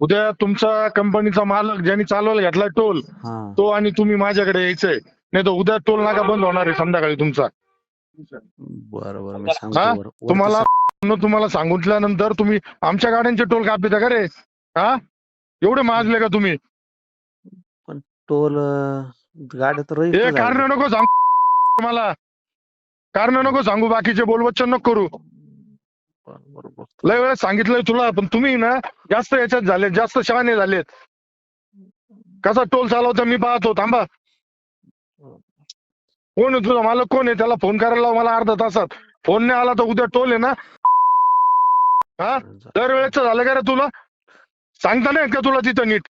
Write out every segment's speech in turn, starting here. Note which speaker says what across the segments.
Speaker 1: उद्या तुमचा कंपनीचा मालक ज्यांनी चालवायला घेतला टोल
Speaker 2: हा.
Speaker 1: तो आणि तुम्ही माझ्याकडे यायचंय. नाही तर उद्या टोल नाका बंद होणार आहे संध्याकाळी तुमचा.
Speaker 2: बरं बरं मी
Speaker 1: हा?
Speaker 2: सांगतो बरं. वरती
Speaker 1: तुम्हाला न तुम्हाला सांगितल्यानंतर तुम्ही आमच्या गाड्यांचे टोल कापिता का रे? हा? एवढे माजले का तुम्ही?
Speaker 2: टोल गाड्या तर
Speaker 1: हे कारण. नको सांगू. मला कारण नको सांगू बाकीचे बोलवच्चन नको करू.
Speaker 2: बरं, बरं, बरं.
Speaker 1: लय वेळेस सांगितलंय तुला पण तुम्ही ना जास्त याच्यात झाले जास्त शहाणे झालेत. कसा टोल चालवता मी पाहतो थांबा. कोण आहे तुझा मालक? कोण आहे? त्याला फोन करायला लाव मला अर्धा तासात. फोन नाही आला तर उद्या टोल आहे ना. हा? दरवेळेच झालं का रे तुला? सांगता नाही का तुला तिथं नीट?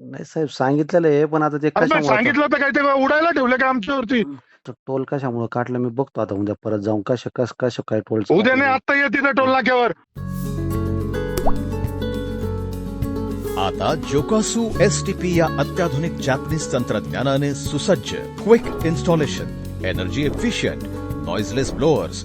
Speaker 2: नाही साहेब सांगितलेलं आहे पण आता ते
Speaker 1: अरे मग
Speaker 2: कशामुळे
Speaker 1: सांगितलं तर काय ते उडायला ठेवलं का आमच्यावरती?
Speaker 2: टोल कशामुळे काढलं? मी बघतो आता उद्या परत जाऊन कशा कस कसं काय टोल
Speaker 1: उद्या नाही आत्ता ये तिथं टोल नाक्यावर.
Speaker 3: आता जोकासू एस टी पी या अत्याधुनिक जॅपनीज तंत्रज्ञानाने सुसज्ज quick installation energy efficient noiseless blowers